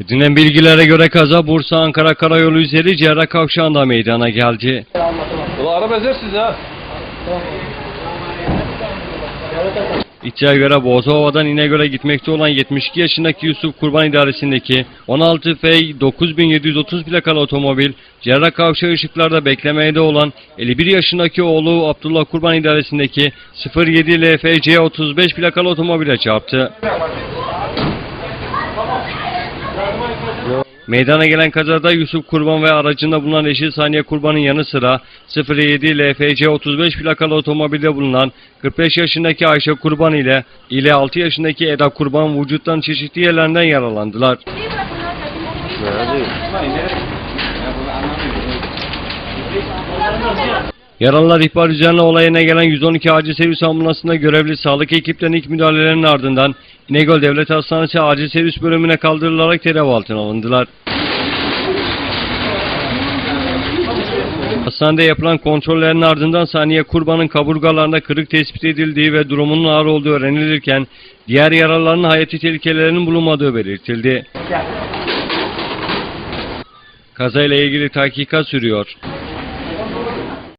Edinilen bilgilere göre kaza Bursa Ankara Karayolu üzeri Cerrah Kavşağı'nda meydana geldi. Ulan araba ezersiniz ha. İddiaya göre Bozova'dan İnegöl'e gitmekte olan 72 yaşındaki Yusuf Kurban idaresindeki 16 F 9730 plakalı otomobil Cerrah Kavşağı ışıklarda beklemede olan 51 yaşındaki oğlu Abdullah Kurban idaresindeki 07 LFC 35 plakalı otomobile çarptı. Meydana gelen kazada Yusuf Kurban ve aracında bulunan eşi Saniye Kurban'ın yanı sıra 07 LFC 35 plakalı otomobilde bulunan 45 yaşındaki Ayşe Kurban ile ile 6 yaşındaki Eda Kurban vücuttan çeşitli yerlerinden yaralandılar. Yaralılar ihbar üzerine olay yerine gelen 112 acil servis ambulansında görevli sağlık ekiplerinin ilk müdahalelerinin ardından İnegöl Devlet Hastanesi acil servis bölümüne kaldırılarak tedavi altına alındılar. Hastanede yapılan kontrollerin ardından saniye kurbanın kaburgalarında kırık tespit edildiği ve durumunun ağır olduğu öğrenilirken diğer yaralıların hayati tehlikelerinin bulunmadığı belirtildi. Kazayla ilgili tahkikat sürüyor.